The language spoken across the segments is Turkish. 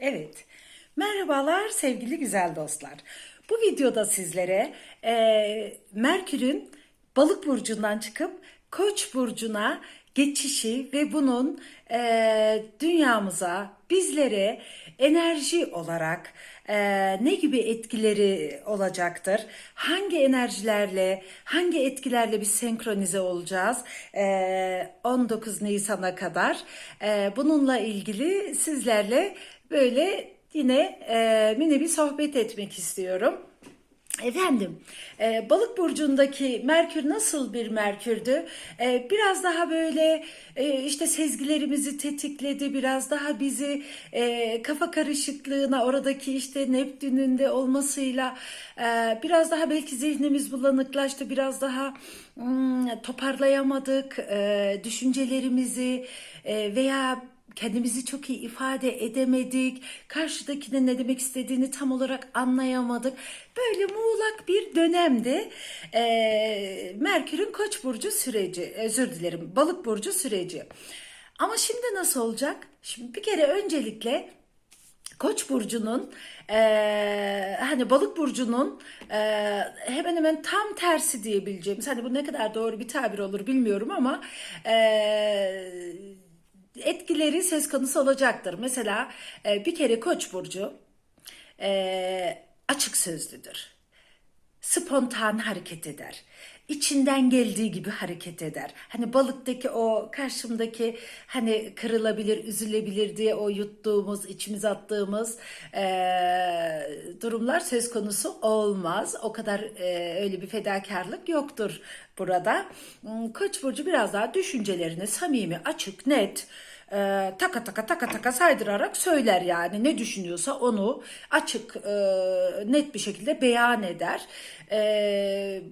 Evet. Merhabalar sevgili güzel dostlar. Bu videoda sizlere eee, Merkür'ün Balık burcundan çıkıp Koç burcuna geçişi ve bunun eee, dünyamıza, bizlere enerji olarak eee, ne gibi etkileri olacaktır? Hangi enerjilerle, hangi etkilerle biz senkronize olacağız? Eee, 19 Nisan'a kadar Eee, bununla ilgili sizlerle böyle yine e, mini bir sohbet etmek istiyorum. Efendim, e, balık burcundaki Merkür nasıl bir Merkürdü? E, biraz daha böyle e, işte sezgilerimizi tetikledi, biraz daha bizi e, kafa karışıklığına, oradaki işte Neptün'ün de olmasıyla e, biraz daha belki zihnimiz bulanıklaştı, biraz daha hmm, toparlayamadık e, düşüncelerimizi e, veya kendimizi çok iyi ifade edemedik. Karşıdakinin ne demek istediğini tam olarak anlayamadık. Böyle muğlak bir dönemdi. Ee, Merkür'ün Koç burcu süreci, özür dilerim, Balık burcu süreci. Ama şimdi nasıl olacak? Şimdi bir kere öncelikle Koç burcunun eee, hani balık burcunun eee, hemen hemen tam tersi diyebileceğimiz hani bu ne kadar doğru bir tabir olur bilmiyorum ama eee, etkileri söz konusu olacaktır. Mesela eee, bir kere Koç burcu eee, açık sözlüdür spontan hareket eder. İçinden geldiği gibi hareket eder. Hani balıktaki o karşımdaki hani kırılabilir, üzülebilir diye o yuttuğumuz, içimize attığımız eee, durumlar söz konusu olmaz. O kadar eee, öyle bir fedakarlık yoktur burada. Hmm, Koç burcu biraz daha düşüncelerini samimi, açık, net e, taka taka taka taka saydırarak söyler yani ne düşünüyorsa onu açık e, net bir şekilde beyan eder. E,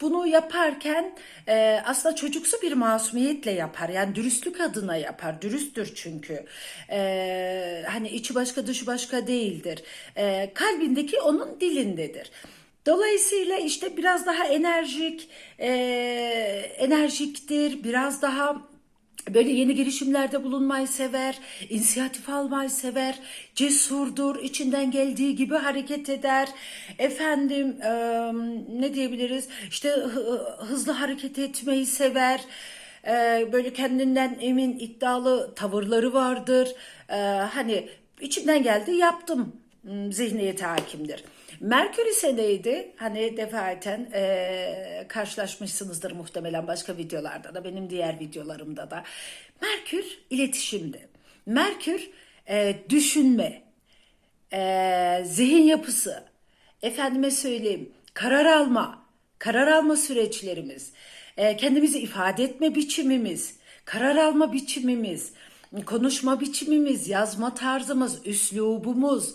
bunu yaparken e, aslında çocuksu bir masumiyetle yapar. Yani dürüstlük adına yapar. Dürüsttür çünkü. E, hani içi başka dışı başka değildir. E, kalbindeki onun dilindedir. Dolayısıyla işte biraz daha enerjik, e, enerjiktir, biraz daha Böyle yeni girişimlerde bulunmayı sever, inisiyatif almayı sever, cesurdur, içinden geldiği gibi hareket eder. Efendim e, ne diyebiliriz? İşte hı- hızlı hareket etmeyi sever. E, böyle kendinden emin, iddialı tavırları vardır. E, hani içimden geldi yaptım m, zihniyete hakimdir. Merkür ise neydi? Hani defaten e, karşılaşmışsınızdır muhtemelen başka videolarda da benim diğer videolarımda da. Merkür iletişimdi. Merkür e, düşünme, e, zihin yapısı, efendime söyleyeyim karar alma, karar alma süreçlerimiz, e, kendimizi ifade etme biçimimiz, karar alma biçimimiz, konuşma biçimimiz, yazma tarzımız, üslubumuz,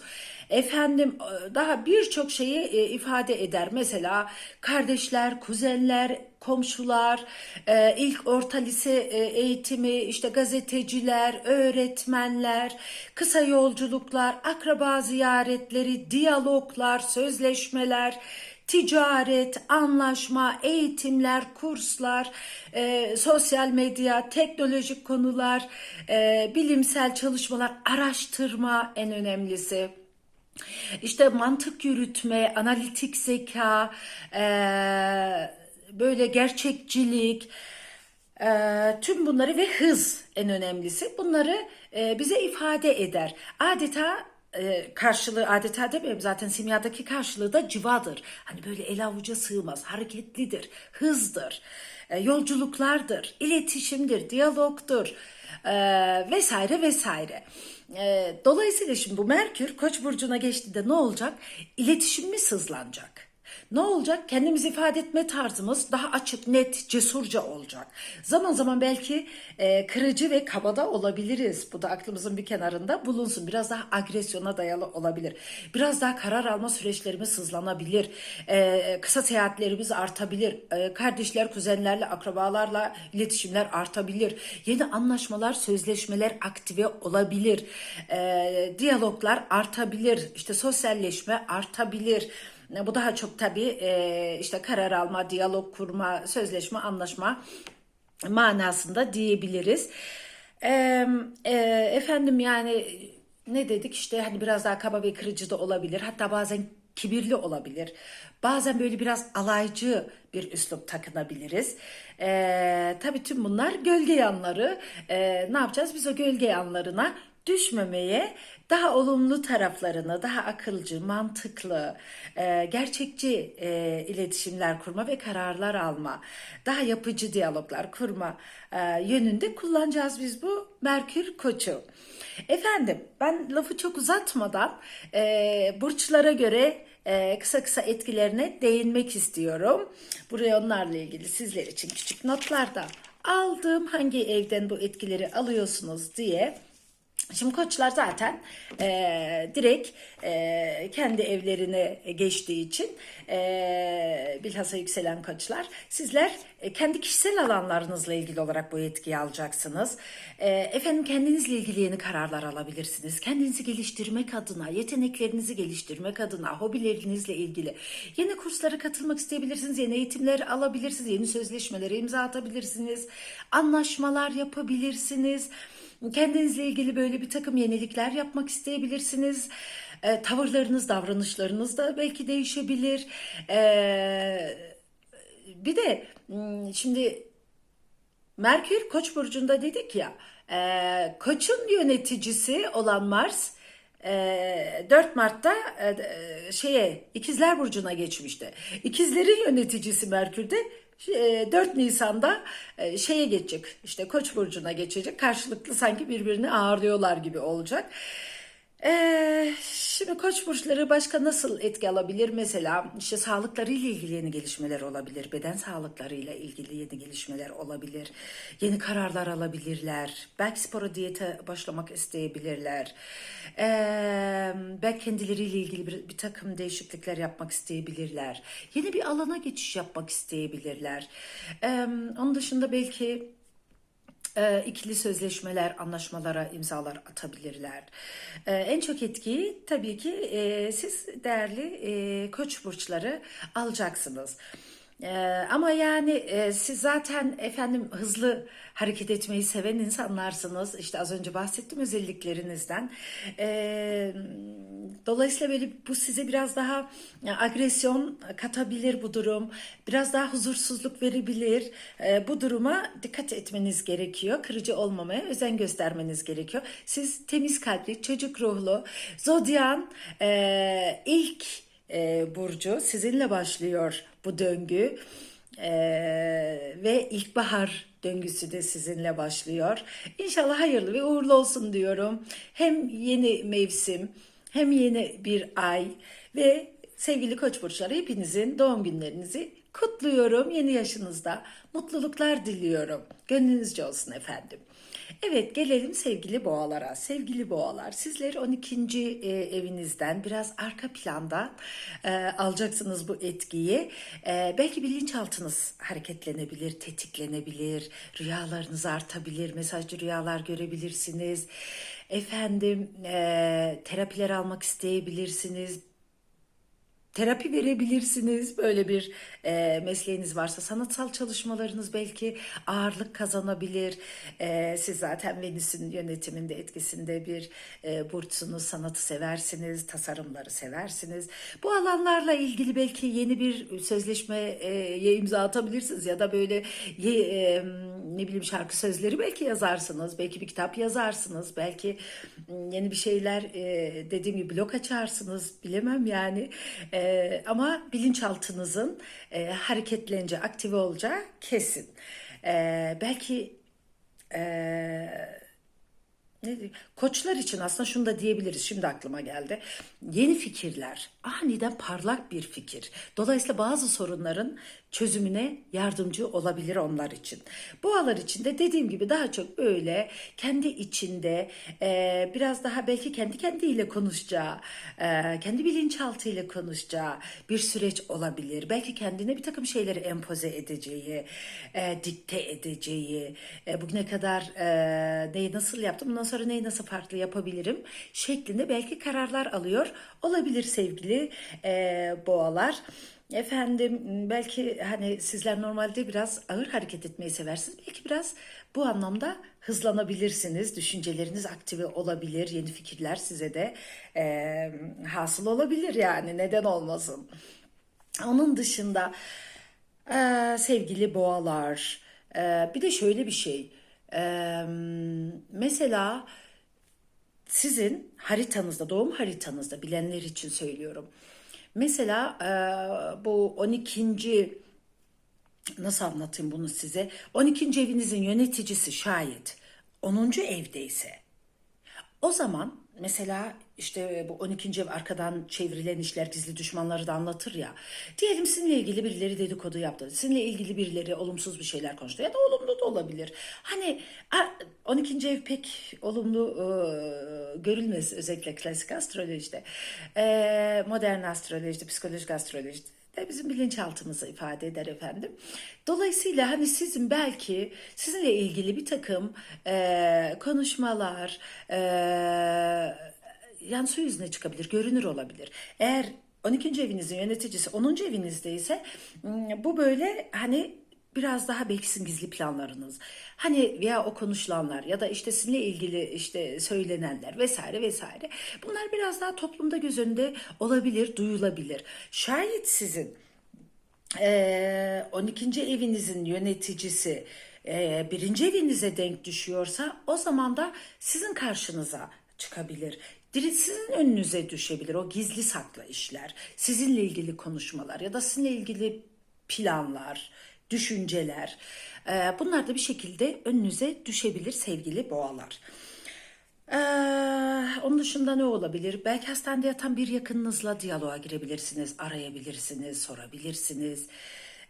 efendim e, daha birçok şeyi e, ifade eder. Mesela kardeşler, kuzenler, komşular, e, ilk orta lise eğitimi, işte gazeteciler, öğretmenler, kısa yolculuklar, akraba ziyaretleri, diyaloglar, sözleşmeler, ticaret, anlaşma, eğitimler, kurslar, e, sosyal medya, teknolojik konular, e, bilimsel çalışmalar, araştırma en önemlisi. İşte mantık yürütme, analitik zeka, eee, böyle gerçekçilik, eee, tüm bunları ve hız en önemlisi. Bunları eee, bize ifade eder. Adeta eee, karşılığı adeta demeyeyim zaten simyadaki karşılığı da civadır. Hani böyle el avuca sığmaz, hareketlidir, hızdır, yolculuklardır, iletişimdir, diyalogtur eee, vesaire vesaire. Eee, dolayısıyla şimdi bu Merkür Koç burcuna geçtiğinde ne olacak? İletişimimiz hızlanacak. Ne olacak? Kendimizi ifade etme tarzımız daha açık, net, cesurca olacak. Zaman zaman belki e, kırıcı ve kabada olabiliriz. Bu da aklımızın bir kenarında bulunsun. Biraz daha agresyona dayalı olabilir. Biraz daha karar alma süreçlerimiz hızlanabilir. E, kısa seyahatlerimiz artabilir. E, kardeşler, kuzenlerle, akrabalarla iletişimler artabilir. Yeni anlaşmalar, sözleşmeler aktive olabilir. E, diyaloglar artabilir. İşte sosyalleşme artabilir. Bu daha çok tabii e, işte karar alma, diyalog kurma, sözleşme, anlaşma manasında diyebiliriz. E, e, efendim yani ne dedik işte hani biraz daha kaba ve kırıcı da olabilir. Hatta bazen kibirli olabilir. Bazen böyle biraz alaycı bir üslup takınabiliriz. Ee, tabii tüm bunlar gölge yanları. Ee, ne yapacağız? Biz o gölge yanlarına düşmemeye, daha olumlu taraflarını, daha akılcı, mantıklı, e, gerçekçi e, iletişimler kurma ve kararlar alma, daha yapıcı diyaloglar kurma e, yönünde kullanacağız biz bu Merkür Koç'u. Efendim ben lafı çok uzatmadan burçlara göre kısa kısa etkilerine değinmek istiyorum. Buraya onlarla ilgili sizler için küçük notlar da aldım. Hangi evden bu etkileri alıyorsunuz diye. Şimdi koçlar zaten e, direkt e, kendi evlerine geçtiği için e, bilhassa yükselen koçlar sizler e, kendi kişisel alanlarınızla ilgili olarak bu etkiyi alacaksınız. E, efendim kendinizle ilgili yeni kararlar alabilirsiniz. Kendinizi geliştirmek adına, yeteneklerinizi geliştirmek adına, hobilerinizle ilgili yeni kurslara katılmak isteyebilirsiniz. Yeni eğitimler alabilirsiniz. Yeni sözleşmelere imza atabilirsiniz. Anlaşmalar yapabilirsiniz. Kendinizle ilgili böyle bir takım yenilikler yapmak isteyebilirsiniz. E, tavırlarınız, davranışlarınız da belki değişebilir. E, bir de hmm, şimdi Merkür Koç burcunda dedik ya. E, Koç'un yöneticisi olan Mars e, 4 Mart'ta e, e, şeye İkizler burcuna geçmişti. İkizlerin yöneticisi Merkür'de e, 4 Nisan'da e, şeye geçecek. işte Koç burcuna geçecek. Karşılıklı sanki birbirini ağırlıyorlar gibi olacak. Ee, şimdi koç burçları başka nasıl etki alabilir? Mesela işte sağlıklarıyla ilgili yeni gelişmeler olabilir. Beden sağlıklarıyla ilgili yeni gelişmeler olabilir. Yeni kararlar alabilirler. Belki spora diyete başlamak isteyebilirler. Ee, belki kendileriyle ilgili bir, bir takım değişiklikler yapmak isteyebilirler. Yeni bir alana geçiş yapmak isteyebilirler. Ee, onun dışında belki e, ikili sözleşmeler, anlaşmalara imzalar atabilirler. E, en çok etkiyi tabii ki e, siz değerli e, koç burçları alacaksınız. E, ama yani e, siz zaten efendim hızlı hareket etmeyi seven insanlarsınız. İşte az önce bahsettim özelliklerinizden. E, dolayısıyla böyle bu size biraz daha e, agresyon katabilir bu durum. Biraz daha huzursuzluk verebilir. E, bu duruma dikkat etmeniz gerekiyor. Kırıcı olmamaya özen göstermeniz gerekiyor. Siz temiz kalpli, çocuk ruhlu, zodyan e, ilk e, burcu sizinle başlıyor bu döngü. E, ve ilkbahar döngüsü de sizinle başlıyor. İnşallah hayırlı ve uğurlu olsun diyorum. Hem yeni mevsim hem yeni bir ay ve sevgili koç burçları hepinizin doğum günlerinizi kutluyorum. Yeni yaşınızda mutluluklar diliyorum. Gönlünüzce olsun efendim. Evet gelelim sevgili boğalara. Sevgili boğalar sizleri 12. e, evinizden biraz arka planda e, alacaksınız bu etkiyi. E, belki bilinçaltınız hareketlenebilir, tetiklenebilir, rüyalarınız artabilir, mesajcı rüyalar görebilirsiniz. Efendim e, terapiler almak isteyebilirsiniz terapi verebilirsiniz. Böyle bir e, mesleğiniz varsa sanatsal çalışmalarınız belki ağırlık kazanabilir. E, siz zaten Venüs'ün yönetiminde etkisinde bir e, burçsunuz, sanatı seversiniz, tasarımları seversiniz. Bu alanlarla ilgili belki yeni bir sözleşmeye imza atabilirsiniz ya da böyle ye, e, ne bileyim şarkı sözleri belki yazarsınız, belki bir kitap yazarsınız, belki yeni bir şeyler e, dediğim gibi blog açarsınız, bilemem yani. E, ee, ama bilinçaltınızın e, hareketlenince, aktive olacağı kesin. E, belki e, ne diyeyim? Koçlar için aslında şunu da diyebiliriz. Şimdi aklıma geldi. Yeni fikirler, aniden parlak bir fikir. Dolayısıyla bazı sorunların çözümüne yardımcı olabilir onlar için. Boğalar için de dediğim gibi daha çok böyle kendi içinde e, biraz daha belki kendi kendiyle konuşacağı, e, kendi bilinçaltıyla konuşacağı bir süreç olabilir. Belki kendine bir takım şeyleri empoze edeceği, e, dikte edeceği, e, bugüne kadar e, neyi nasıl yaptım, bundan sonra neyi nasıl farklı yapabilirim şeklinde belki kararlar alıyor olabilir sevgili e, boğalar. Efendim belki hani sizler normalde biraz ağır hareket etmeyi seversiniz. Belki biraz bu anlamda hızlanabilirsiniz. Düşünceleriniz aktive olabilir. Yeni fikirler size de eee, hasıl olabilir yani neden olmasın. Onun dışında eee, sevgili boğalar eee, bir de şöyle bir şey. Eee, mesela sizin haritanızda, doğum haritanızda bilenler için söylüyorum. Mesela eee, bu 12. nasıl anlatayım bunu size? 12. evinizin yöneticisi şayet 10. evdeyse o zaman mesela işte bu 12. ev arkadan çevrilen işler gizli düşmanları da anlatır ya. Diyelim sizinle ilgili birileri dedikodu yaptı. Sizinle ilgili birileri olumsuz bir şeyler konuştu ya da olumlu da olabilir. Hani a- 12. ev pek olumlu e, görülmez özellikle klasik astrolojide. E, modern astrolojide, psikolojik astrolojide de bizim bilinçaltımızı ifade eder efendim. Dolayısıyla hani sizin belki sizinle ilgili bir takım e, konuşmalar e, yani su yüzüne çıkabilir, görünür olabilir. Eğer 12. evinizin yöneticisi 10. evinizdeyse m, bu böyle hani biraz daha belki sizin gizli planlarınız. Hani veya o konuşulanlar ya da işte sizinle ilgili işte söylenenler vesaire vesaire. Bunlar biraz daha toplumda göz önünde olabilir, duyulabilir. Şayet sizin eee 12. evinizin yöneticisi eee, birinci evinize denk düşüyorsa o zaman da sizin karşınıza çıkabilir. Sizin önünüze düşebilir o gizli saklı işler, sizinle ilgili konuşmalar ya da sizinle ilgili planlar, düşünceler. Eee, bunlar da bir şekilde önünüze düşebilir sevgili boğalar. Ee, onun dışında ne olabilir? Belki hastanede yatan bir yakınınızla diyaloğa girebilirsiniz, arayabilirsiniz, sorabilirsiniz.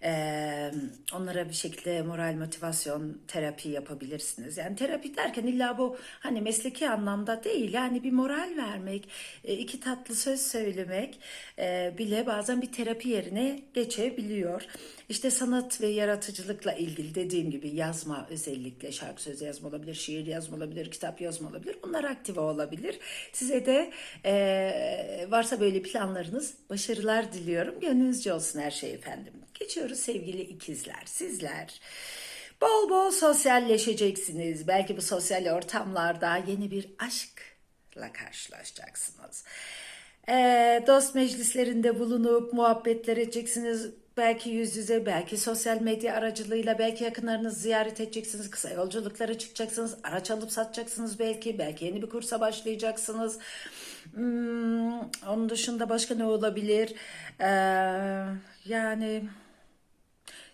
Ee, onlara bir şekilde moral motivasyon terapi yapabilirsiniz. Yani terapi derken illa bu hani mesleki anlamda değil. Yani bir moral vermek, iki tatlı söz söylemek e, bile bazen bir terapi yerine geçebiliyor. İşte sanat ve yaratıcılıkla ilgili dediğim gibi yazma özellikle şarkı sözü yazma olabilir, şiir yazma olabilir, kitap yazma olabilir. Bunlar aktive olabilir. Size de e, varsa böyle planlarınız başarılar diliyorum. Gönlünüzce olsun her şey efendim. Geçiyoruz sevgili ikizler. Sizler bol bol sosyalleşeceksiniz. Belki bu sosyal ortamlarda yeni bir aşkla karşılaşacaksınız. Ee, dost meclislerinde bulunup muhabbetler edeceksiniz. Belki yüz yüze, belki sosyal medya aracılığıyla, belki yakınlarınızı ziyaret edeceksiniz. Kısa yolculuklara çıkacaksınız. Araç alıp satacaksınız belki. Belki yeni bir kursa başlayacaksınız. Hmm, onun dışında başka ne olabilir? Ee, yani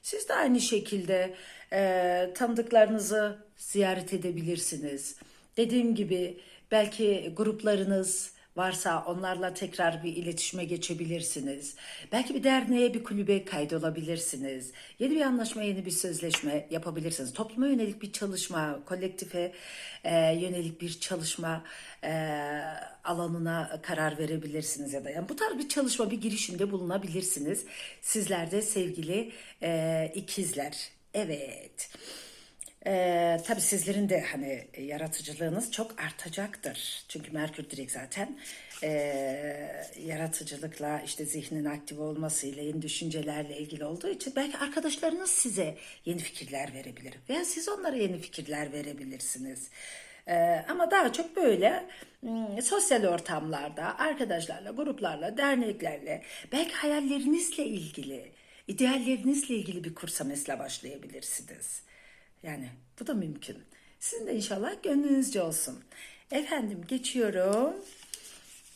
siz de aynı şekilde e, tanıdıklarınızı ziyaret edebilirsiniz. Dediğim gibi belki gruplarınız varsa onlarla tekrar bir iletişime geçebilirsiniz. Belki bir derneğe, bir kulübe kaydolabilirsiniz. Yeni bir anlaşma, yeni bir sözleşme yapabilirsiniz. Topluma yönelik bir çalışma, kolektife e, yönelik bir çalışma e, alanına karar verebilirsiniz ya da yani bu tarz bir çalışma, bir girişimde bulunabilirsiniz. Sizler de sevgili e, ikizler. Evet. Ee, tabii sizlerin de hani yaratıcılığınız çok artacaktır. Çünkü Merkür direkt zaten ee, yaratıcılıkla işte zihnin aktif olmasıyla yeni düşüncelerle ilgili olduğu için belki arkadaşlarınız size yeni fikirler verebilir veya siz onlara yeni fikirler verebilirsiniz. Ee, ama daha çok böyle hmm, sosyal ortamlarda arkadaşlarla, gruplarla, derneklerle belki hayallerinizle ilgili, ideallerinizle ilgili bir kursa mesela başlayabilirsiniz. Yani bu da mümkün. Sizin de inşallah gönlünüzce olsun. Efendim geçiyorum.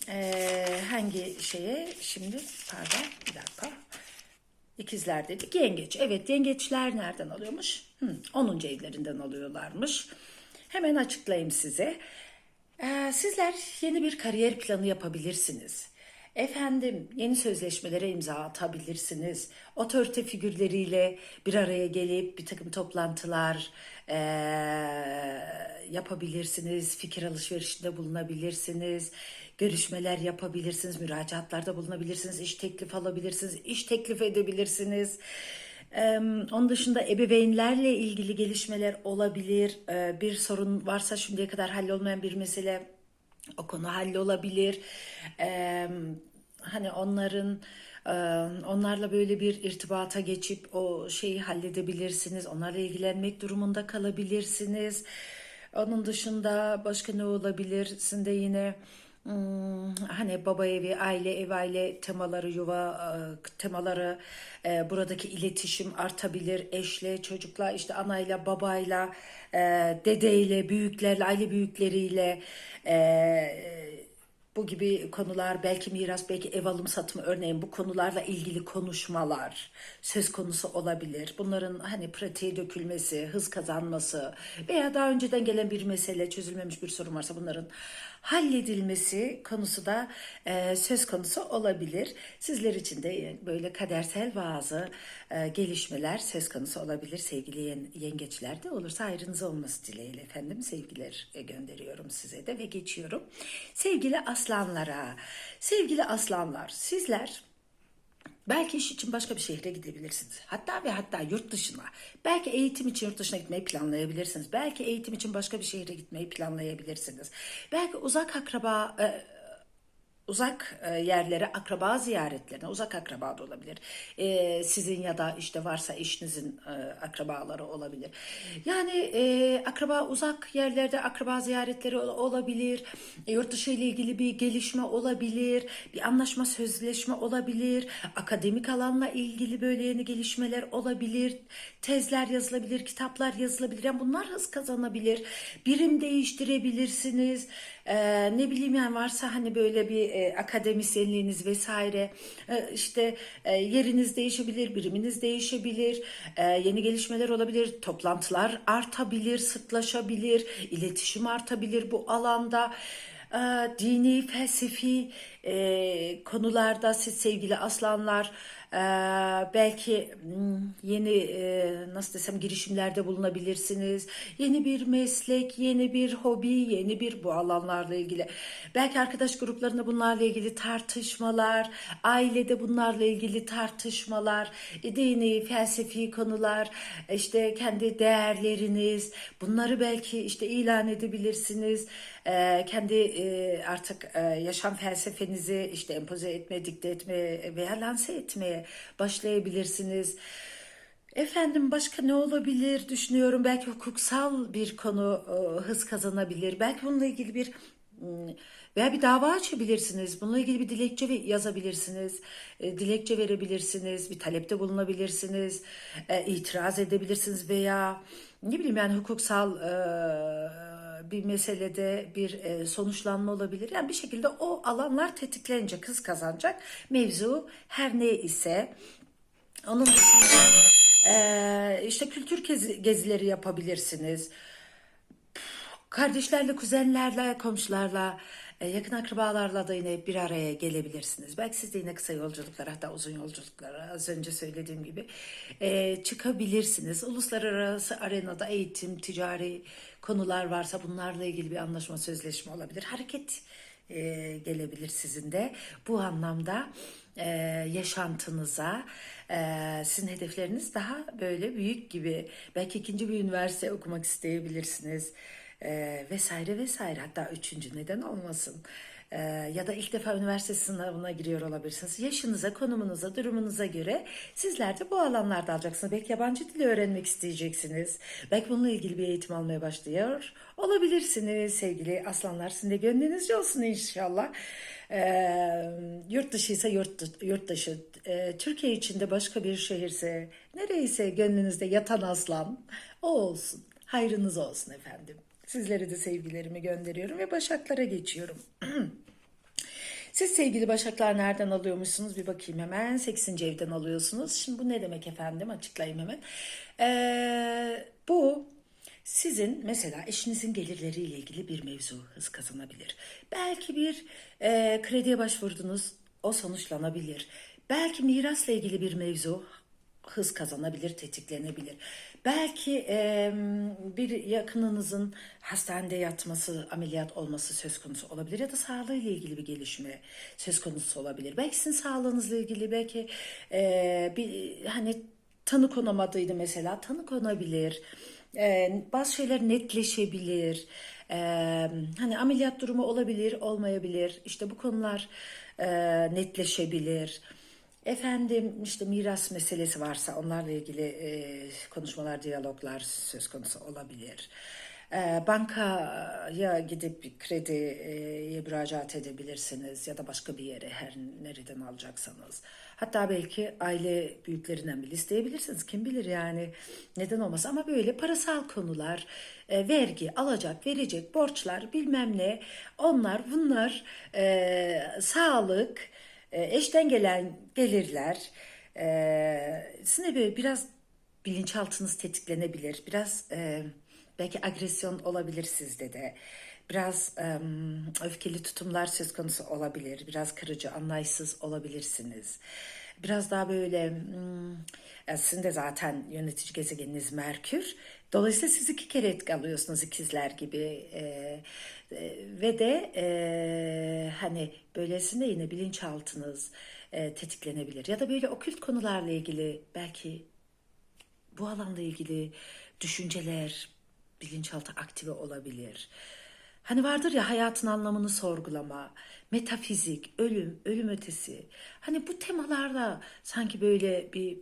Ee, hangi şeye şimdi pardon bir dakika. İkizler dedik. Yengeç. Evet yengeçler nereden alıyormuş? Hı, 10. evlerinden alıyorlarmış. Hemen açıklayayım size. Ee, sizler yeni bir kariyer planı yapabilirsiniz. Efendim yeni sözleşmelere imza atabilirsiniz. Otorite figürleriyle bir araya gelip bir takım toplantılar eee, yapabilirsiniz. Fikir alışverişinde bulunabilirsiniz. Görüşmeler yapabilirsiniz. Müracaatlarda bulunabilirsiniz. iş teklif alabilirsiniz. iş teklif edebilirsiniz. Eee, Onun dışında ebeveynlerle ilgili gelişmeler olabilir. Eee, Bir sorun varsa şimdiye kadar hallolmayan bir mesele o konu hallolabilir. Eee hani onların onlarla böyle bir irtibata geçip o şeyi halledebilirsiniz. Onlarla ilgilenmek durumunda kalabilirsiniz. Onun dışında başka ne olabilir? Sizin de yine Hmm, hani baba evi, aile ev, aile temaları, yuva e, temaları, e, buradaki iletişim artabilir. Eşle, çocukla, işte anayla, babayla, e, dedeyle, büyüklerle, aile büyükleriyle, e, bu gibi konular belki miras belki ev alım satımı örneğin bu konularla ilgili konuşmalar söz konusu olabilir. Bunların hani pratiğe dökülmesi, hız kazanması veya daha önceden gelen bir mesele çözülmemiş bir sorun varsa bunların halledilmesi konusu da e, söz konusu olabilir. Sizler için de böyle kadersel bazı e, gelişmeler söz konusu olabilir sevgili yen- yengeçler de olursa ayrınız olması dileğiyle efendim sevgiler e, gönderiyorum size de ve geçiyorum. Sevgili aslanlara, sevgili aslanlar sizler Belki iş için başka bir şehre gidebilirsiniz. Hatta ve hatta yurt dışına. Belki eğitim için yurt dışına gitmeyi planlayabilirsiniz. Belki eğitim için başka bir şehre gitmeyi planlayabilirsiniz. Belki uzak akraba e, uzak e, yerlere akraba ziyaretlerine uzak akraba da olabilir. E, sizin ya da işte varsa eşinizin e, akrabaları olabilir. Yani e, akraba uzak yerlerde akraba ziyaretleri ol- olabilir. E, yurt dışı ile ilgili bir gelişme olabilir. Bir anlaşma sözleşme olabilir. Akademik alanla ilgili böyle yeni gelişmeler olabilir. Tezler yazılabilir, kitaplar yazılabilir. Yani bunlar hız kazanabilir. Birim değiştirebilirsiniz. Ee, ne bileyim yani varsa hani böyle bir e, akademisyenliğiniz vesaire e, işte e, yeriniz değişebilir, biriminiz değişebilir, e, yeni gelişmeler olabilir, toplantılar artabilir, sıklaşabilir, iletişim artabilir bu alanda. E, dini, felsefi e, konularda siz sevgili aslanlar e, belki hmm, yeni e, nasıl desem girişimlerde bulunabilirsiniz. Yeni bir meslek, yeni bir hobi, yeni bir bu alanlarla ilgili. Belki arkadaş gruplarında bunlarla ilgili tartışmalar, ailede bunlarla ilgili tartışmalar, dini, felsefi konular, işte kendi değerleriniz, bunları belki işte ilan edebilirsiniz. E, kendi e, artık e, yaşam felsefenizi işte empoze etmeye, dikte etmeye veya lanse etmeye başlayabilirsiniz. Efendim başka ne olabilir düşünüyorum. Belki hukuksal bir konu e, hız kazanabilir. Belki bununla ilgili bir mm, veya bir dava açabilirsiniz. Bununla ilgili bir dilekçe yazabilirsiniz. E, dilekçe verebilirsiniz. Bir talepte bulunabilirsiniz. E, itiraz edebilirsiniz veya ne bileyim yani hukuksal bir meselede bir e, sonuçlanma olabilir. Yani bir şekilde o alanlar tetiklenince kız kazanacak. Mevzu her ne ise onun dışında e, işte kültür gezi- gezileri yapabilirsiniz. Kardeşlerle, kuzenlerle, komşularla, e, yakın akrabalarla da yine bir araya gelebilirsiniz. Belki siz de yine kısa yolculuklar hatta uzun yolculuklara az önce söylediğim gibi çıkabilirsiniz. Uluslararası arenada eğitim, ticari konular varsa bunlarla ilgili bir anlaşma, sözleşme olabilir. Hareket e, gelebilir sizin de. Bu anlamda e, yaşantınıza, e, sizin hedefleriniz daha böyle büyük gibi. Belki ikinci bir üniversite okumak isteyebilirsiniz. E, vesaire vesaire. Hatta üçüncü neden olmasın. E, ya da ilk defa üniversite sınavına giriyor olabilirsiniz. Yaşınıza, konumunuza, durumunuza göre sizler de bu alanlarda alacaksınız. Belki yabancı dili öğrenmek isteyeceksiniz. Belki bununla ilgili bir eğitim almaya başlıyor olabilirsiniz sevgili aslanlar. Sizin de gönlünüzce olsun inşallah. Ee, yurt dışıysa yurt, yurt dışı, Ee, Türkiye içinde başka bir şehirse, nereyse gönlünüzde yatan aslan, o olsun. Hayrınız olsun efendim. Sizlere de sevgilerimi gönderiyorum ve başaklara geçiyorum. Siz sevgili Başaklar nereden alıyormuşsunuz? Bir bakayım hemen. 8. evden alıyorsunuz. Şimdi bu ne demek efendim? Açıklayayım hemen. Ee, bu sizin mesela eşinizin gelirleriyle ilgili bir mevzu hız kazanabilir. Belki bir e, krediye başvurdunuz. O sonuçlanabilir. Belki mirasla ilgili bir mevzu hız kazanabilir, tetiklenebilir. Belki e, bir yakınınızın hastanede yatması, ameliyat olması söz konusu olabilir ya da sağlığıyla ilgili bir gelişme söz konusu olabilir. Belki sizin sağlığınızla ilgili belki e, bir hani tanı konamadıydı mesela tanı konabilir. E, bazı şeyler netleşebilir. E, hani ameliyat durumu olabilir, olmayabilir. İşte bu konular e, netleşebilir. Efendim işte miras meselesi varsa onlarla ilgili e, konuşmalar, diyaloglar söz konusu olabilir. E, bankaya gidip krediye müracaat edebilirsiniz ya da başka bir yere her nereden alacaksanız. Hatta belki aile büyüklerinden bile isteyebilirsiniz. Kim bilir yani neden olmaz ama böyle parasal konular, e, vergi, alacak, verecek, borçlar bilmem ne onlar bunlar e, sağlık, e, eşten gelen gelirler e, sizin de böyle biraz bilinçaltınız tetiklenebilir. Biraz e, belki agresyon olabilir sizde de. Biraz e, öfkeli tutumlar söz konusu olabilir. Biraz kırıcı, anlayışsız olabilirsiniz. Biraz daha böyle hmm, e, sizin de zaten yönetici gezegeniniz Merkür. Dolayısıyla siz iki kere etki alıyorsunuz ikizler gibi E, e, ve de e, hani böylesinde yine bilinçaltınız e, tetiklenebilir ya da böyle okült konularla ilgili belki bu alanla ilgili düşünceler bilinçaltı aktive olabilir. Hani vardır ya hayatın anlamını sorgulama, metafizik, ölüm, ölüm ötesi. Hani bu temalarda sanki böyle bir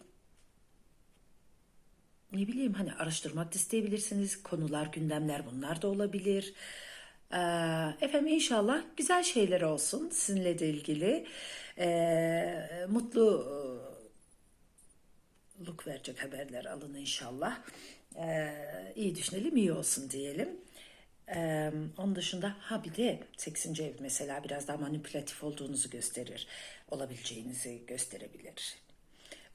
ne bileyim hani araştırmak isteyebilirsiniz. Konular, gündemler bunlar da olabilir. Ee, efendim inşallah güzel şeyler olsun sizinle de ilgili. Ee, mutluluk verecek haberler alın inşallah. Ee, iyi düşünelim, iyi olsun diyelim. Ee, onun dışında ha bir de 8. ev mesela biraz daha manipülatif olduğunuzu gösterir. Olabileceğinizi gösterebilir.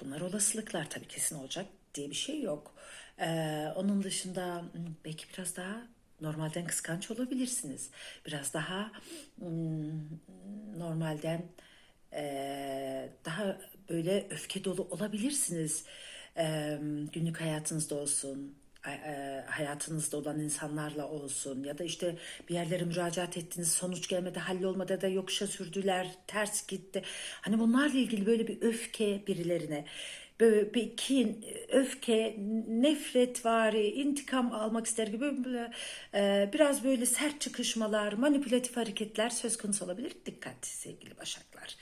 Bunlar olasılıklar tabii kesin olacak diye bir şey yok. Ee, onun dışında hmm, belki biraz daha normalden kıskanç olabilirsiniz. Biraz daha hmm, normalden e, daha böyle öfke dolu olabilirsiniz. Ee, günlük hayatınızda olsun, e, hayatınızda olan insanlarla olsun ya da işte bir yerlere müracaat ettiniz sonuç gelmedi hallolmadı da yokuşa sürdüler ters gitti. Hani bunlarla ilgili böyle bir öfke birilerine böyle bir kin, öfke, nefret vari, intikam almak ister gibi böyle, e, biraz böyle sert çıkışmalar, manipülatif hareketler söz konusu olabilir. Dikkat sevgili başaklar.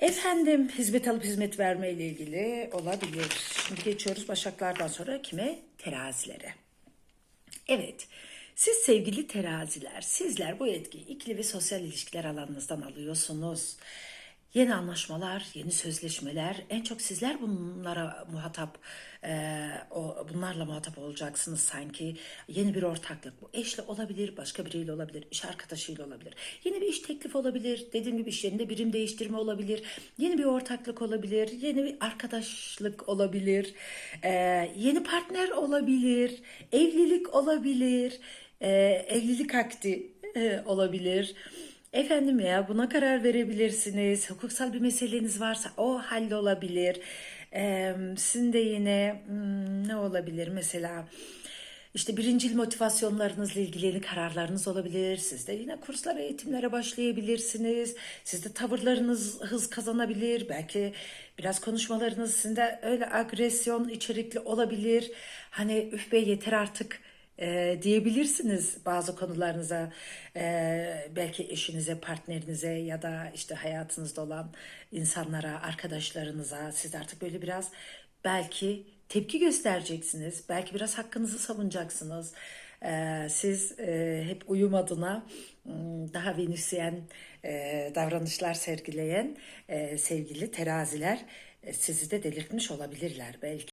Efendim hizmet alıp hizmet verme ilgili olabilir. Şimdi geçiyoruz başaklardan sonra kime? Terazilere. Evet, siz sevgili teraziler, sizler bu etkiyi ikili ve sosyal ilişkiler alanınızdan alıyorsunuz. Yeni anlaşmalar, yeni sözleşmeler, en çok sizler bunlara muhatap, e, o, bunlarla muhatap olacaksınız sanki. Yeni bir ortaklık, bu eşle olabilir, başka biriyle olabilir, iş arkadaşıyla olabilir. Yeni bir iş teklif olabilir, dediğim gibi iş yerinde birim değiştirme olabilir, yeni bir ortaklık olabilir, yeni bir arkadaşlık olabilir, e, yeni partner olabilir, evlilik olabilir, e, evlilik akdi e, olabilir. Efendim ya buna karar verebilirsiniz. Hukuksal bir meseleniz varsa o hallolabilir. Ee, sizin de yine hmm, ne olabilir mesela işte birincil motivasyonlarınızla ilgili kararlarınız olabilir. Siz de yine kurslara, eğitimlere başlayabilirsiniz. Sizde tavırlarınız hız kazanabilir. Belki biraz konuşmalarınız sizin de öyle agresyon içerikli olabilir. Hani üf be yeter artık e, diyebilirsiniz bazı konularınıza e, belki eşinize, partnerinize ya da işte hayatınızda olan insanlara, arkadaşlarınıza siz artık böyle biraz belki tepki göstereceksiniz. Belki biraz hakkınızı savunacaksınız. E, siz e, hep uyum adına daha venüsyen e, davranışlar sergileyen e, sevgili teraziler e, sizi de delirtmiş olabilirler belki.